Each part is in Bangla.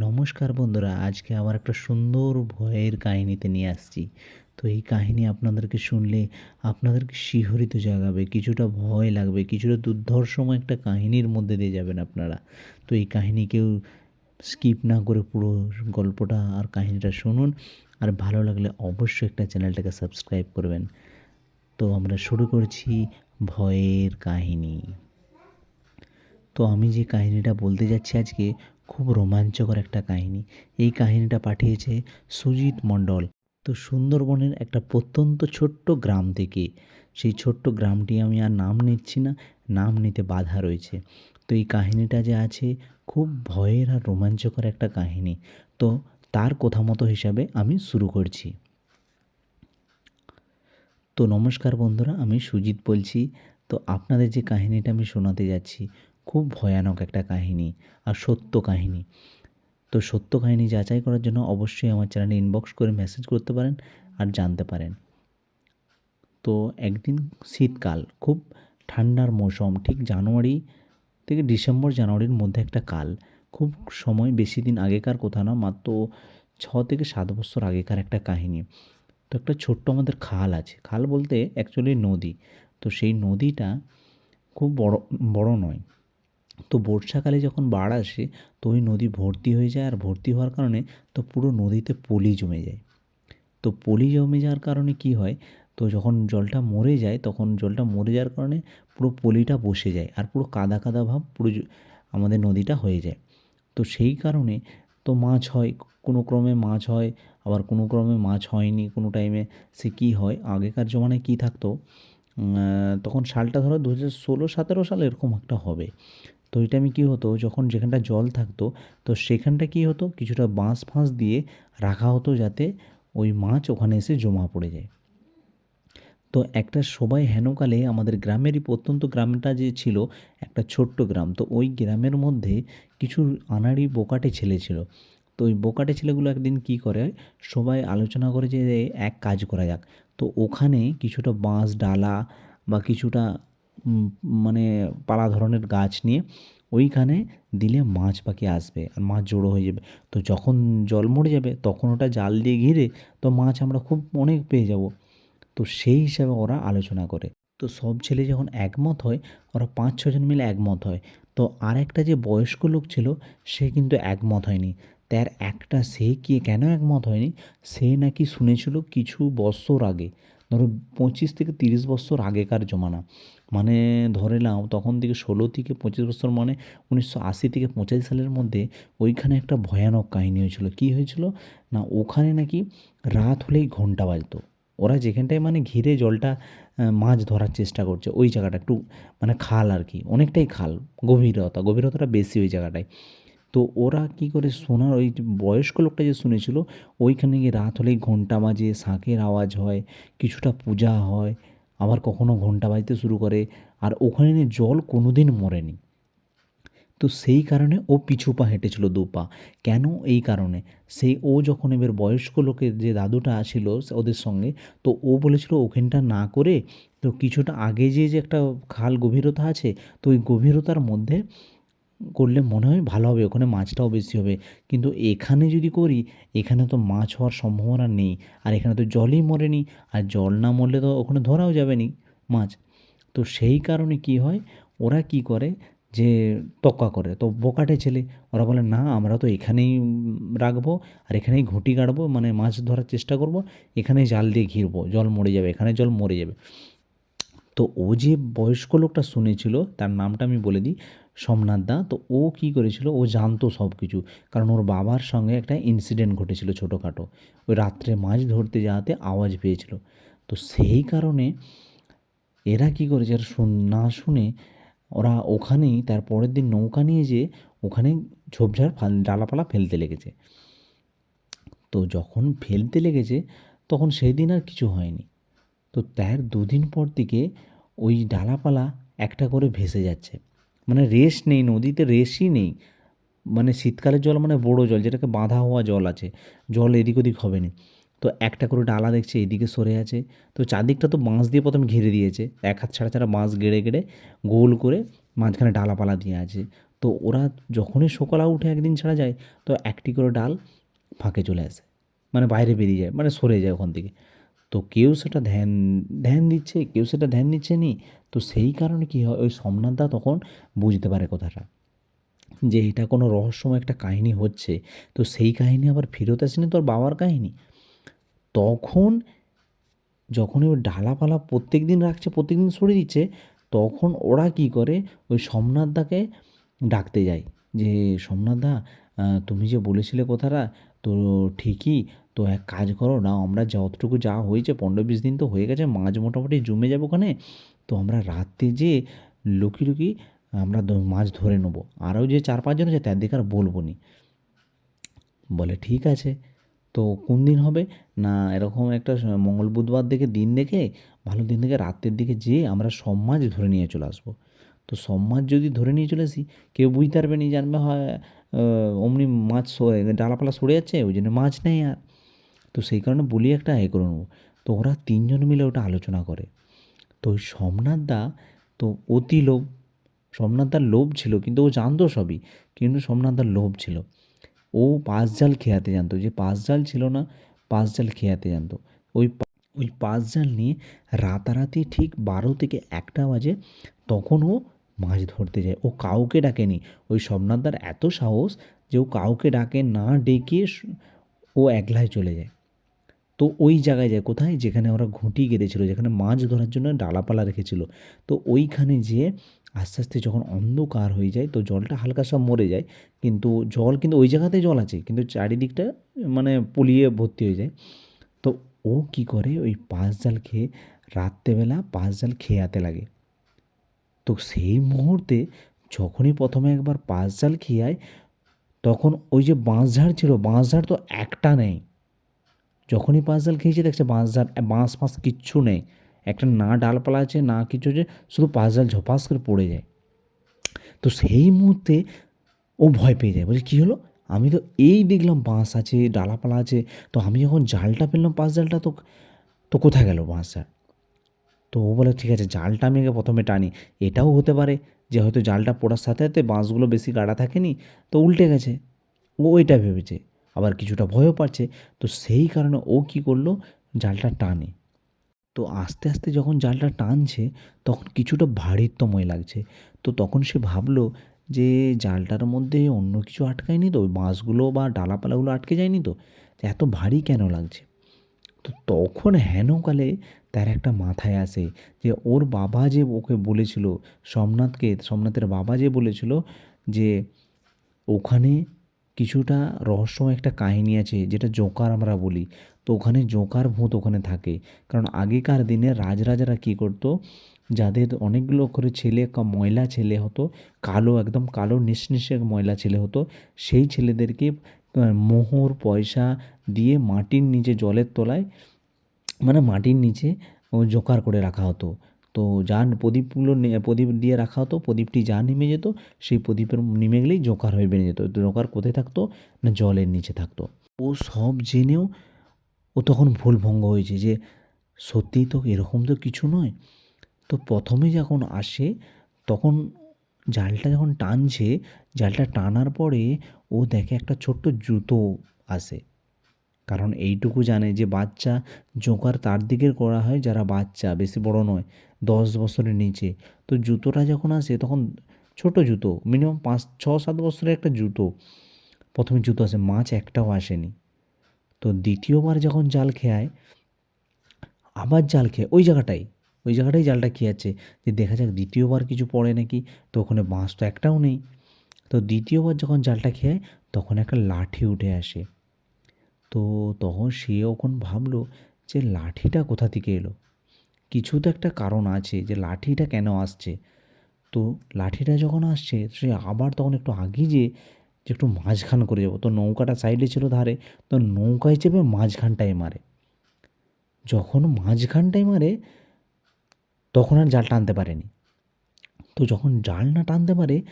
নমস্কার বন্ধুরা, আজকে আবার একটা সুন্দর ভয়ের কাহিনীতে নিয়ে আসছি। তো এই কাহিনী আপনাদেরকে শুনলে আপনাদেরকে শিহরিত জাগাবে, কিছুটা ভয় লাগবে, কিছুটা দুর্ধর্ষময় একটা কাহিনীর মধ্যে দিয়ে যাবেন আপনারা। তো এই কাহিনী কেউ স্কিপ না করে পুরো গল্পটা আর কাহিনীটা শুনুন, আর ভালো লাগলে অবশ্যই একটা চ্যানেলটাকে সাবস্ক্রাইব করবেন। তো আমরা শুরু করছি ভয়ের কাহিনী। তো আমি যে কাহিনীটা বলতে যাচ্ছি আজকে খুব রোমাঞ্চকর একটা কাহিনী। এই কাহিনীটা পাঠিয়েছে সুজিত মণ্ডল। তো সুন্দরবনের একটা প্রত্যন্ত ছোট্ট গ্রাম থেকে। সেই ছোট্ট গ্রামটি আমি আর নাম নিচ্ছি না, নাম নিতে বাধা রয়েছে। তো এই কাহিনীটা যে আছে খুব ভয়ের আর রোমাঞ্চকর একটা কাহিনী। তো তার কথা মতো হিসাবে আমি শুরু করছি। তো নমস্কার বন্ধুরা, আমি সুজিত বলছি। তো আপনাদের যে কাহিনীটা আমি শোনাতে যাচ্ছি খুব ভয়ানক একটা কাহিনী আর সত্য কাহিনী। তো সত্য কাহিনী যাচাই করার জন্য অবশ্যই আমার চ্যানেলে ইনবক্স করে মেসেজ করতে পারেন আর জানতে পারেন। তো একদিন শীতকাল, খুব ঠান্ডার মৌসুম, ঠিক জানুয়ারি থেকে ডিসেম্বর জানুয়ারির মধ্যে একটা কাল। খুব সময় বেশি দিন আগেকার কথা না, মাত্র ছ থেকে সাত বছর আগেকার একটা কাহিনী। তো একটা ছোট্ট আমাদের খাল আছে। খাল বলতে অ্যাকচুয়ালি নদী। তো সেই নদীটা খুব বড় বড় নয়। তো বর্ষাকালে যখন বাড় আসে, তো ওই নদী ভর্তি হয়ে যায় আর ভর্তি হওয়ার কারণে তো পুরো নদীতে পলি জমে যায়। তো পলি জমে যাওয়ার কারণে কি হয়, তো যখন জলটা মরে যায়, তখন জলটা মরে যাওয়ার কারণে পুরো পলিটা বসে যায় আর পুরো কাদা কাদা ভাব পুরো আমাদের নদীটা হয়ে যায়। তো সেই কারণে তো মাছ হয়, কোনো ক্রমে মাছ হয়, আবার কোনো ক্রমে মাছ হয়নি, কোনো টাইমে সে কী হয়, আগেকার জমানায় কী থাকতো তখন সালটা ধরো দু হাজার ষোলো, সতেরো সাল এরকম একটা হবে। তো ওই টাইমে কী হতো, যখন যেখানটা জল থাকতো, তো সেখানটা কী হতো, কিছুটা বাঁশ ফাঁস দিয়ে রাখা হতো যাতে ওই মাছ ওখানে এসে জমা পড়ে যায়। তো একটা সবাই হেনকালে আমাদের গ্রামেরই প্রত্যন্ত গ্রামটা যে ছিল, একটা ছোট্ট গ্রাম, তো ওই গ্রামের মধ্যে কিছু আনাড়ি বোকাটে ছেলে ছিল। তো ওই বোকাটে ছেলেগুলো একদিন কি করে, সবাই আলোচনা করে যে এক কাজ করা যাক। তো ওখানে কিছুটা বাঁশ, ডালা বা কিছুটা মানে পালা ধরনের গাছ নিয়ে ওইখানে দিলে মাছ পাখি আসবে আর মাছ জড়ো হয়ে যাবে। তো যখন জল মরে যাবে তখন ওটা জাল দিয়ে ঘিরে তো মাছ আমরা খুব অনেক পেয়ে যাব। তো সেই হিসাবে ওরা আলোচনা করে। তো সব ছেলে যখন একমত হয়, ওরা পাঁচ ছজন মিলে একমত হয়। তো আর একটা যে বয়স্ক লোক ছিল, সে কিন্তু একমত হয়নি। তার একটা সে কি কেন একমত হয়নি, সে নাকি শুনেছিল কিছু বছর আগে, ধরো পঁচিশ থেকে তিরিশ বছর আগেকার জমানা। মানে ধরে নাও তখন থেকে ষোলো থেকে পঁচিশ বছর মানে উনিশশো আশি থেকে পঁচাশি সালের মধ্যে ওইখানে একটা ভয়ানক কাহিনী হয়েছিল। কী হয়েছিল? না, ওখানে নাকি রাত হলেই ঘণ্টা বাজতো। ওরা যেখানটায় মানে ঘিরে জলটা মাছ ধরার চেষ্টা করছে, ওই জায়গাটা একটু মানে খাল আর কি, অনেকটাই খাল, গভীরতা, গভীরতাটা বেশি ওই জায়গাটায়। তো ওরা কি করে শোনার, ওই বয়স্ক লোকটা যে শুনেছিল, ওইখানে গিয়ে রাত হলেই ঘণ্টা বাজে শাঁখের আওয়াজ হয়, কিছুটা পূজা হয় আবার কখনো ঘণ্টা বাজতে শুরু করে, আর ওখানে জল কোনোদিন মরেনি। তো সেই কারণে ও পিছু পা হেঁটেছিল দু পা। কেন এই কারণে? সেই ও যখন এবার বয়স্ক লোকের যে দাদুটা আসিল ওদের সঙ্গে, তো ও বলেছিল ওখানটা না করে তো কিছুটা আগে যে যে একটা খাল গভীরতা আছে, তো ওই গভীরতার মধ্যে করলে মনে হয় ভালো হবে, ওখানে মাছটাও বেশি হবে। কিন্তু এখানে যদি করি, এখানে তো মাছ হওয়ার সম্ভাবনা নেই, আর এখানে তো জলই মরেনি, আর জল না মরলে তো ওখানে ধরাও যাবে নি মাছ। তো সেই কারণে কি হয়, ওরা কি করে যে তক্কা করে, তো বোকাটে ছেলে, ওরা বলে, না, আমরা তো এখানেই রাখব, আর এখানেই ঘুঁটি কাটবো মানে মাছ ধরার চেষ্টা করব, এখানেই জাল দিয়ে ঘিরবো, জল মরে যাবে, এখানে জল মরে যাবে। তো ও যে বয়স্ক লোকটা শুনেছিল, তার নামটা আমি বলে দিই সোমনাথ দা, তো ও কী করেছিল? ও জানতো সব কিছু কারণ ওর বাবার সঙ্গে একটা ইনসিডেন্ট ঘটেছিল ছোটোখাটো। ওই রাত্রে মাছ ধরতে যাওয়াতে আওয়াজ পেয়েছিল। তো সেই কারণে এরা কী করেছে? আর শুন- না শুনে ওরা ওখানেই তার পরের দিন নৌকা নিয়ে যেয়ে ওখানে ঝোপঝাড় ফাল, ডালাপালা ফেলতে লেগেছে। তো যখন ফেলতে লেগেছে, তখন সেই দিন আর কিছু হয়নি। তো তার দুদিন পর থেকে ওই ডালাপালা একটা করে ভেসে যাচ্ছে। মানে রেস নেই, নদীতে রেসই নেই। মানে শীতকালের জল মানে বড় জল, যেটাকে বাঁধা হওয়া জল আছে। জল এদিক ওদিক হবে না। তো একটা করে ডালা দেখছে, এদিকে সরে আছে। তো চারদিকটা তো বাঁশ দিয়ে প্রথমে ঘিরে দিয়েছে। এক হাত ছাড়া ছাড়া বাঁশ গেড়ে গেড়ে গোল করে মাঝখানে ডালাপালা দিয়ে আছে। তো ওরা যখনই সকালে উঠে একদিন ছাড়া যায়, তো একটি করে ডাল ফাঁকে চলে আসে। মানে বাইরে বেরিয়ে যায় মানে সরে যায় ওখান থেকে। তো কেউ সেটা ধ্যান ধ্যান দিচ্ছে, কেউ সেটা ধ্যান দিচ্ছে নি, তো সেই কারণে কী হয়? ওই সোমনাথদা তখন বুঝতে পারে কথাটা, যে এটা কোনো রহস্যময় একটা কাহিনী হচ্ছে, তো সেই কাহিনী আবার ফেরত আসেনি তোর বাবার কাহিনী। তখন যখনই ওই ডালাপালা প্রত্যেক দিন রাখছে প্রত্যেক দিন সরে দিচ্ছে, তখন ওরা কী করে? ওই সোমনাথদাকে ডাকতে যায়, যে সোমনাথদা তুমি যে বলেছিলে কথাটা, তো ঠিকই তো এক কাজ করো না আমরা যতটুকু যা হয়েছে, পনেরো বিশ দিন তো হয়ে গেছে, মাছ মোটামুটি জমে যাবে ওখানে। তো আমরা রাত্রে যে লুকি লুকি আমরা মাছ ধরে নেব। আরও যে চার পাঁচজন আছে তাদেরকে আর বলব নি। বলে, ঠিক আছে। তো কোন দিন হবে? না, এরকম একটা মঙ্গল বুধবার দেখে দিন দেখে, ভালো দিন দেখে রাতের দিকে যেয়ে আমরা সব মাছ ধরে নিয়ে চলে আসব। তো সব মাছ যদি ধরে নিয়ে চলে আসি, কেউ বুঝতে পারবে নি জানবে হয় অমনি মাছ ডালাপালা সরে যাচ্ছে, ওই জন্য মাছ নেই আর। তো সেই কারণে বলি একটা এ করে নেব। তো ওরা তিনজন মিলে ওটা আলোচনা করে। তো ওই সোমনাথ দা তো অতি লোভ। সোমনাথ দার লোভ ছিল, কিন্তু ও জানতো সবই, কিন্তু সোমনাথ দার লোভ ছিল। ও পাঁচ জাল খেয়াতে জানতো। যে পাঁচ জাল ছিল না, পাঁচ জাল খেয়াতে জানতো। ওই ওই পাঁচ জাল নিয়ে রাতারাতি ঠিক বারো থেকে একটা বাজে তখন ও মাছ ধরতে যায়। ও কাউকে ডাকেনি। ওই সোমনাথদার এত সাহস যে ও কাউকে ডাকে, না ডেকে ও একলাই চলে যায়। তো ওই জায়গায় যায়। কোথায়? যেখানে ওরা ঘুঁটি গেঁথেছিল, যেখানে মাছ ধরার জন্য ডালাপালা রেখেছিল। তো ওইখানে যেয়ে আস্তে আস্তে যখন অন্ধকার হয়ে যায়, তো জলটা হালকা সব মরে যায়। কিন্তু জল কিন্তু ওই জায়গাতে জল আছে, কিন্তু চারিদিকটা মানে পুলিয়ে ভর্তি হয়ে যায়। তো ও কি করে? ওই পাঁচ জাল খেয়ে রাত্রেবেলা পাঁচ জাল খেয়াতে লাগে। তো সেই মুহূর্তে যখনই প্রথমে একবার পাঁচ জাল খেয়ায়, তখন ওই যে বাঁশঝাড় ছিল বাঁশঝাড় তো একটা নেই। যখনই পাঁচ জাল খেয়েছে, দেখছে বাঁশ ঝাড় বাঁশ ফাঁস কিচ্ছু নেই। একটা না ডালপালা আছে, না কিছু আছে, শুধু পাঁচ জাল ঝপাস করে পড়ে যায়। তো সেই মুহূর্তে ও ভয় পেয়ে যায়। বলছে কী হলো? আমি তো এই দেখলাম বাঁশ আছে ডালাপালা আছে। তো আমি যখন জালটা ফেললাম পাঁচ জালটা তো তো কোথায় গেল বাঁশ জাল তো ও বলে, ঠিক আছে, জালটা আমি আগে প্রথমে টানি। এটাও হতে পারে যে হয়তো জালটা পড়ার সাথে সাথে বাঁশগুলো বেশি গাড়া থাকেনি, তো উল্টে গেছে। ও ওইটা ভেবেছে। আবার কিছুটা ভয়ও পাচ্ছে। তো সেই কারণে ও কী করল? জালটা টানে। তো আস্তে আস্তে যখন জালটা টানছে, তখন কিছুটা ভারীত্বময় লাগছে। তো তখন সে ভাবলো যে জালটার মধ্যে অন্য কিছু আটকায়নি তো? বাঁশগুলো বা ডালাপালাগুলো আটকে যায়নি তো এত ভারী কেন লাগছে? তো তখন হেনকালে তার একটা মাথায় আসে যে ওর বাবা যে ওকে বলেছিল, সোমনাথকে, সোমনাথের বাবা যে বলেছিল যে ওখানে কিছুটা রহস্যময় একটা কাহিনী আছে, যেটা জোকার আমরা বলি। তো ওখানে জোকার ভূত ওখানে থাকে। কারণ আগেকার দিনে রাজরাজারা কী করতো? যাদের অনেকগুলো করে ছেলে ময়লা ছেলে হতো, কালো, একদম কালো নিঃশ্নিষে ময়লা ছেলে হতো, সেই ছেলেদেরকে মোহর, পয়সা দিয়ে মাটির নিচে, জলের তলায় মানে মাটির নিচে জোকার করে রাখা হতো। তো যা প্রদীপগুলো প্রদীপ দিয়ে রাখা হতো, প্রদীপটি যা নেমে যেত, সেই প্রদীপের নেমে গেলেই জোকার হয়ে বেরিয়ে যেত। জোকার কোথায় থাকতো? না, জলের নিচে থাকতো। ও সব জেনেও ও তখন ভুল ভঙ্গ হয়েছে যে, সত্যিই তো এরকম তো কিছু নয়। তো প্রথমে যখন আসে, তখন জালটা যখন টানছে, জালটা টানার পরে ও দেখে একটা ছোট্ট জুতো আসে। কারণ এইটুকু জানে যে বাচ্চা জোকার তার দিকের করা হয় যারা বাচ্চা, বেশি বড় নয়, দশ বছরের নিচে। তো জুতোটা যখন আসে তখন ছোট জুতো মিনিমাম পাঁচ, ছ, সাত বছরের একটা জুতো। প্রথমে জুতো আসে, মাছ একটাও আসেনি। তো দ্বিতীয়বার যখন জাল খেয়ায়, আবার জাল খেয়ে, ওই জায়গাটাই ওই জায়গাটাই জালটা খেয়াচ্ছে যে দেখা যাক দ্বিতীয়বার কিছু পড়ে নাকি, তো ওখানে বাঁশ তো একটাও নেই। তো দ্বিতীয়বার যখন জালটা খেয়ায়, তখন একটা লাঠি উঠে আসে। তো তখন সে ওখন ভাবলো যে লাঠিটা কোথা থেকে এলো? কিছু তো একটা কারণ আছে যে লাঠিটা কেন আসছে? তো লাঠিটা যখন আসছে, সে আবার তখন একটু আগে যে যে একটু মাঝখান করে যাব। তো নৌকাটা সাইডে ছিল ধারে, তো নৌকায় চেপে মাঝখানটায় মারে। যখন মাঝখানটায় মারে, তখন আর জাল টানতে পারেনি। তো যখন জাল না টানতে পারে,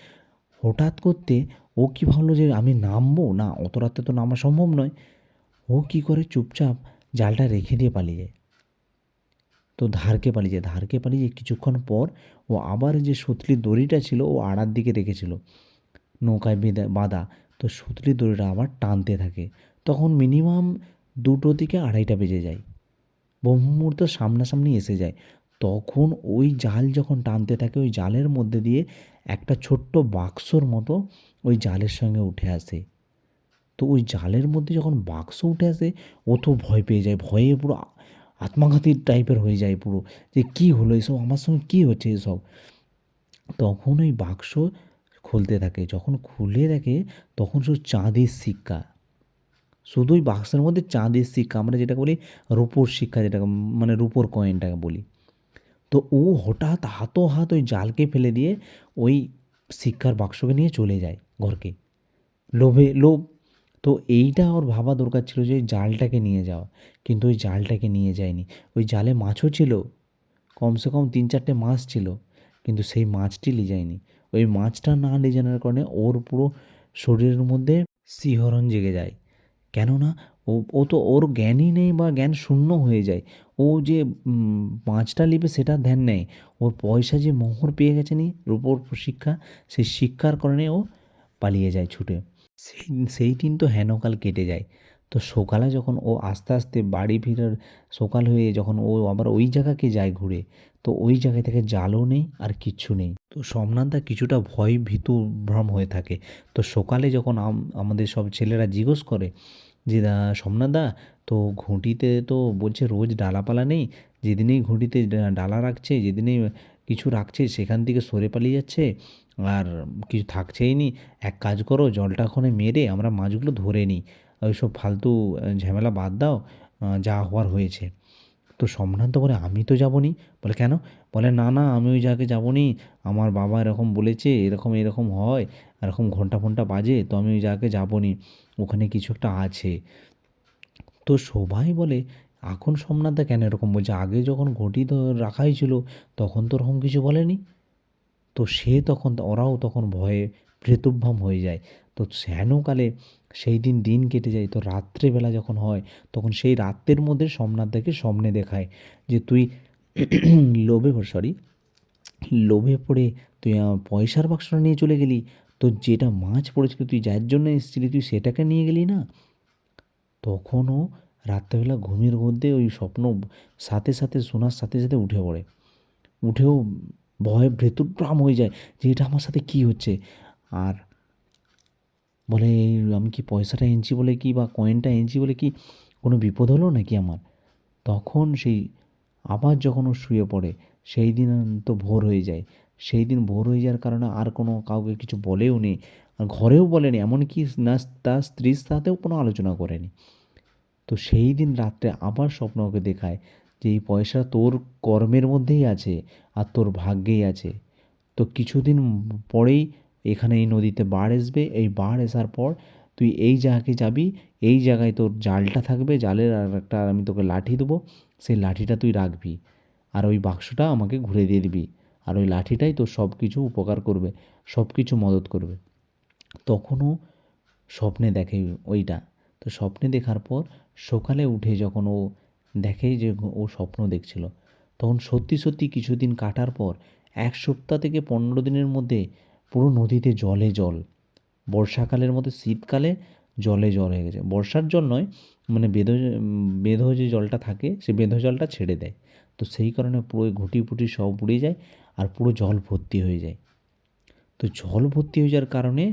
হঠাৎ করতে ও কী ভাবলো যে আমি নামবো? না, অত রাতে তো নামা সম্ভব নয়। ও কী করে চুপচাপ জালটা রেখে দিয়ে পালিয়ে যায়? তো ধারকে পালিয়ে যায়। ধারকে পালিয়ে যায় কিছুক্ষণ পর ও আবার যে সুতলির দড়িটা ছিল ও আড়ার দিকে রেখেছিল। নৌকায় বেঁধে বাঁধা। তো সুতলি দড়িটা আবার টানতে থাকে। তখন মিনিমাম দুটো থেকে আড়াইটা বেজে যায়। ব্রহ্ম মুহূর্ত সামনাসামনি এসে যায়। তখন ওই জাল যখন টানতে থাকে, ওই জালের মধ্যে দিয়ে একটা ছোট্ট বাক্সর মতো ওই জালের সঙ্গে উঠে আসে। তো ওই জালের মধ্যে যখন বাক্স উঠে আসে, ও তো ভয় পেয়ে যায়, ভয়ে পুরো আত্মঘাতী টাইপের হয়ে যায় পুরো। যে কী হলো এসব? আমার সঙ্গে কী হচ্ছে এসব? তখন ওই বাক্স খুলতে থাকে। যখন খুলে দেখে, তখন শুধু চাঁদের সিক্কা শুধু ওই বাক্সের মধ্যে চাঁদের সিক্কা আমরা যেটাকে বলি রূপোর শিক্ষা যেটাকে মানে রূপোর কয়েনটাকে বলি। তো ও হঠাৎ হাতো হাত ওই জালকে ফেলে দিয়ে ওই শিক্ষার বাক্সকে নিয়ে চলে যায় ঘরকে। লোভে, লোভ তো এইটা ওর ভাবা দরকার ছিল যে ওই জালটাকে নিয়ে যাওয়া। কিন্তু ওই জালটাকে নিয়ে যায়নি। ওই জালে মাছও ছিল। কমসে কম তিন চারটে মাছ ছিল। কিন্তু সেই মাছটি নিয়ে যায়নি। ওই মাছটা না নিয়ে যাওয়ার কারণে ওর পুরো শরীরের মধ্যে শিহরণ জেগে যায়। কেননা ও ও তো ওর জ্ঞানই নেই বা জ্ঞান শূন্য হয়ে যায়। ও যে মাছটা নেবে সেটা ধ্যান নেই। ওর পয়সা যে মোহর পেয়ে গেছে নি রূপর শিক্ষা সেই শিক্ষার কারণে ও পালিয়ে যায় ছুটে। সেই সেই দিন তো হেনকাল কেটে যায়। তো সকালে যখন ও আস্তে আস্তে বাড়ি ফিরার সকাল হয়ে যখন ও আবার ওই জায়গাকে যায় ঘুরে, তো ওই জায়গা থেকে জালও নেই আর কিচ্ছু নেই। তো সোমনাথদা কিছুটা ভয় ভীতু ভ্রম হয়ে থাকে। তো সকালে যখন আমাদের সব ছেলেরা জিজ্ঞেস করে যে, দা সোমনাথদা তো ঘুঁটিতে তো বলছে রোজ ডালাপালা নেই? যেদিনেই ঘুঁটিতে ডালা রাখছে, যেদিনেই কিছু রাখছে, সেখান থেকে সরে পালিয়ে যাচ্ছে, আর কিছু থাকছেই নি। এক কাজ করো, জলটা ওখানে মেরে আমরা মাছগুলো ধরে নিই। ওইসব ফালতু ঝামেলা বাদ দাও যা হওয়ার হয়েছে। তো সম্ভ্রান্ত বলে, আমি তো যাব নি? বলে, কেন? বলে, না না, আমি ওই জায়গায় যাব নি। আমার বাবা এরকম বলেছে, এরকম এরকম হয়, এরকম ঘণ্টা ফন্টা বাজে, তো আমি ওই জায়গায় যাব নি। ওখানে কিছু একটা আছে। তো সবাই বলে এখন সোমনাথদা কেন এরকম? বলছে আগে যখন ঘটি তো রাখা হয়েছিল তখন তো ওরকম কিছু বলেনি। তো সে তখন, ওরাও তখন ভয়ে প্রেতভ্রম হয়ে যায়। তো শ্যানকালে সেই দিন দিন কেটে যায়। তো রাত্রেবেলা যখন হয়, তখন সেই রাত্রের মধ্যে সোমনাথদাকে স্বপ্নে দেখায় যে তুই লোভে সরি লোভে পড়ে তুই পয়সার বাক্সটা নিয়ে চলে গেলি। তো যেটা মাছ পড়েছিল, তুই যার জন্য এসেছিলি, তুই সেটাকে নিয়ে গেলি না? তখনও রাত্রেবেলা ঘুমের মধ্যে ওই স্বপ্ন সাথে সাথে শোনার সাথে সাথে উঠে পড়ে। উঠেও ভয়ে ভেতুপ্রাম হয়ে যায় যে, এটা আমার সাথে কী হচ্ছে? আর বলে এই আমি কি পয়সাটা এনেছি বলে কি বা কয়েনটা এনেছি বলে কি কোনো বিপদ হলো নাকি আমার? তখন সেই আবার যখন ও শুয়ে পড়ে, সেই দিন তো ভোর হয়ে যায়। সেই দিন ভোর হয়ে যাওয়ার কারণে আর কোনো কাউকে কিছু বলেও নি আর ঘরেও বলেনি, এমনকি না, তার স্ত্রীর সাথেও কোনো আলোচনা করেনি। তো সেই দিন রাত্রে আবার স্বপ্ন ওকে দেখায় যে এই পয়সা তোর কর্মের মধ্যেই আছে আর তোর ভাগ্যেই আছে। তো কিছুদিন পরেই এখানে এই নদীতে বাড় আসবে এই বাড় আসার পর তুই এই জায়গাকে যাবি, এই জায়গায় তোর জালটা থাকবে, জালের আর একটা আমি তোকে লাঠি দেবো, সেই লাঠিটা তুই রাখবি আর ওই বাক্সটা আমাকে ঘুরে দিয়ে দিবি আর ওই লাঠিটাই তোর সব কিছু উপকার করবে সব কিছু মদত করবে। তখনও স্বপ্নে দেখে ওইটা। তো স্বপ্নে দেখার পর সকালে উঠে যখন ও দেখে যে ও স্বপ্ন দেখছিল, তখন সত্যি সত্যি কিছুদিন কাটার পর এক সপ্তাহ থেকে পনেরো দিনের মধ্যে পুরো নদীতে জলে জল, বর্ষাকালের মধ্যে শীতকালে জলে জল হয়ে গেছে। বর্ষার জল নয় মানে বেদ বেধ যে জলটা থাকে, সে বেধ জলটা ছেড়ে দেয়। তো সেই কারণে পুরো ঘুটি ফুটি সব উড়ে যায় আর পুরো জল ভর্তি হয়ে যায়। তো জল ভর্তি হয়ে যাওয়ার কারণে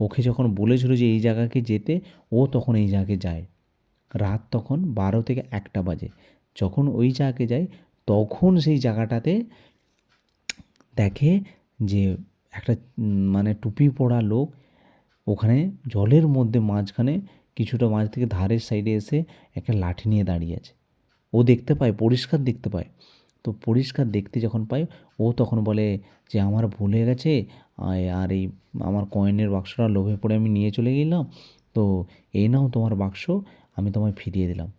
ওকে যখন বলেছিল যে এই জায়গাকে যেতে, ও তখন এই জায়গায় যায়। রাত তখন বারো থেকে একটা বাজে। যখন ওই জায়গায় যায়, তখন সেই জায়গাটাতে দেখে যে একটা মানে টুপি পরা লোক ওখানে জলের মধ্যে মাঝখানে কিছুটা মাঝ থেকে ধারের সাইডে এসে একটা লাঠি নিয়ে দাঁড়িয়ে আছে। ও দেখতে পায়, পরিষ্কার দেখতে পায়। তো পরিষ্কার দেখতে যখন পায়, ও তখন বলে যে, আমার ভুল গেছে আর এই আমার কয়েনের বাক্সটা লোভে পড়ে আমি নিয়ে চলে গেলাম। তো এই নাও তোমার বাক্স আমি তোমায় ফিরিয়ে দিলাম।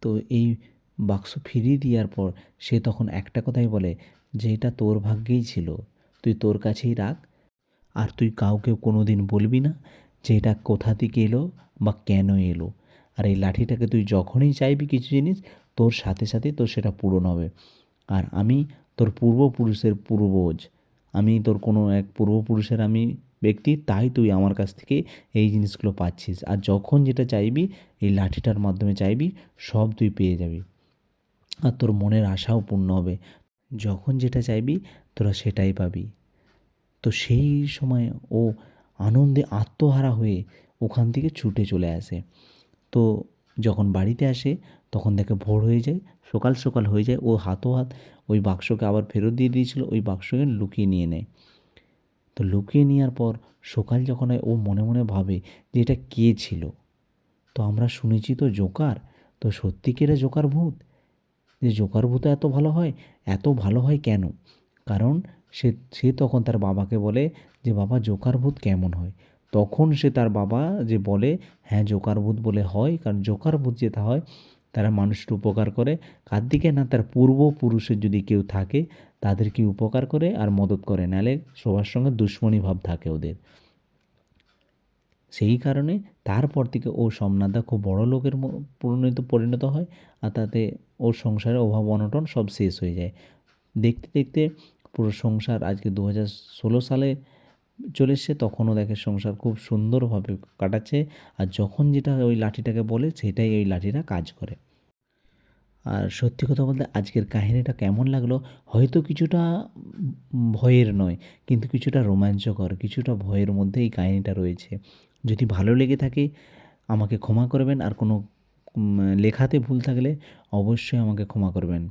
তো এই বাক্স ফিরিয়ে দেওয়ার পর সে তখন একটা কথাই বলে যে, এটা তোর ভাগ্যেই ছিল। তুই তোর কাছেই রাখ। আর তুই কাউকে কোনো দিন বলবি না যে, এটা কোথা থেকে এলো বা কেন এলো। আর এই লাঠিটাকে তুই যখনই চাইবি কিছু জিনিস, তোর সাথে সাথে তোর সেটা পূরণ হবে। আর আমি তোর পূর্বপুরুষের পূর্বজ আমি তোর কোনো এক পূর্বপুরুষের আমি ব্যক্তি, তাই তুই আমার কাছ থেকে এই জিনিসগুলো পাচ্ছিস। আর যখন যেটা চাইবি, এই লাঠিটার মাধ্যমে চাইবি, সব তুই পেয়ে যাবি। আর তোর মনের আশাও পূর্ণ হবে। যখন যেটা চাইবি, তোরা সেটাই পাবি। তো সেই সময় ও আনন্দে আত্মহারা হয়ে ওখান থেকে ছুটে চলে আসে। তো যখন বাড়িতে আসে, তখন দেখে ভোর হয়ে যায়, সকাল সকাল হয়ে যায়। ও হাতো হাত ওই বাক্সকে আবার ফেরত দিয়ে দিয়েছিল, ওই বাক্সকে লুকিয়ে নিয়ে নেয়। তো লুকিয়ে নেওয়ার পর সকাল যখন হয়, ও মনে মনে ভাবে যে এটা কে ছিল? তো আমরা শুনেছি তো জোকার। তো সত্যি কি এটা জোকার ভূত? যে জোকার ভূত এত ভালো হয়, এত ভালো হয় কেন? কারণ সে সে তখন তার বাবাকে বলে যে, বাবা, জোকার ভূত কেমন হয়? তখন সে তার বাবা যে বলে হ্যাঁ জোকার ভূত বলে হয়, কারণ জোকার ভূত যেটা হয়, তারা মানুষের উপকার করে। কার দিকে না, তার পূর্বপুরুষের যদি কেউ থাকে তাদেরকে উপকার করে আর মদত করে নাহলে সবার সঙ্গে দুশ্মনী ভাব থাকে ওদের। সেই কারণে তারপর থেকে ও সোমনাথদা খুব বড় লোকের পরিণত পরিণত হয় আর তাতে ওর সংসারে অভাব, অনটন সব শেষ হয়ে যায়। দেখতে দেখতে পুরো সংসার আজকে দু ষোলো সালে চলে এসছে তখনও দেখে সংসার খুব সুন্দরভাবে কাটাচ্ছে। আর যখন যেটা ওই লাঠিটাকে বলে, সেটাই ওই লাঠিটা কাজ করে। আর সত্যি কথা বলতে আজকের কাহিনীটা কেমন লাগল, হয়তো কিছুটা ভয়ের নয়, কিন্তু কিছুটা রোমাঞ্চকর, কিছুটা ভয়ের মধ্যে এই কাহিনীটা রয়েছে। যদি ভালো লেগে থাকে, আমাকে ক্ষমা করবেন, আর কোনো লেখাতে ভুল থাকলে অবশ্যই আমাকে ক্ষমা করবেন।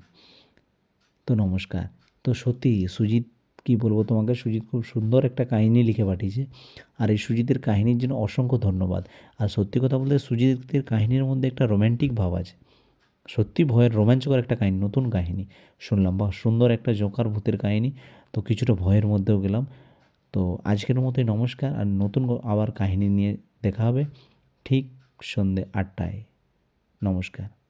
তো নমস্কার। তো সত্যি সুজিত, কি বলব তোমাকে, সুজিত খুব সুন্দর একটা কাহিনী লিখে পাঠিয়েছে, আর এই সুজিতের কাহিনীর জন্য অসংখ্য ধন্যবাদ। আর সত্যি কথা বলতে সুজিতের কাহিনীর মধ্যে একটা রোম্যান্টিক ভাব আছে। সত্যি ভয়ের রোমাঞ্চকর একটা কাহিনী, নতুন কাহিনী। শুনলাম বা সুন্দর একটা জোকার ভূতের কাহিনী। তো কিছুটা ভয়ের মধ্যেও গেলাম। তো আজকের মতোই নমস্কার, আর নতুন আবার কাহিনী নিয়ে দেখা হবে ঠিক সন্ধে আটটায়। নমস্কার।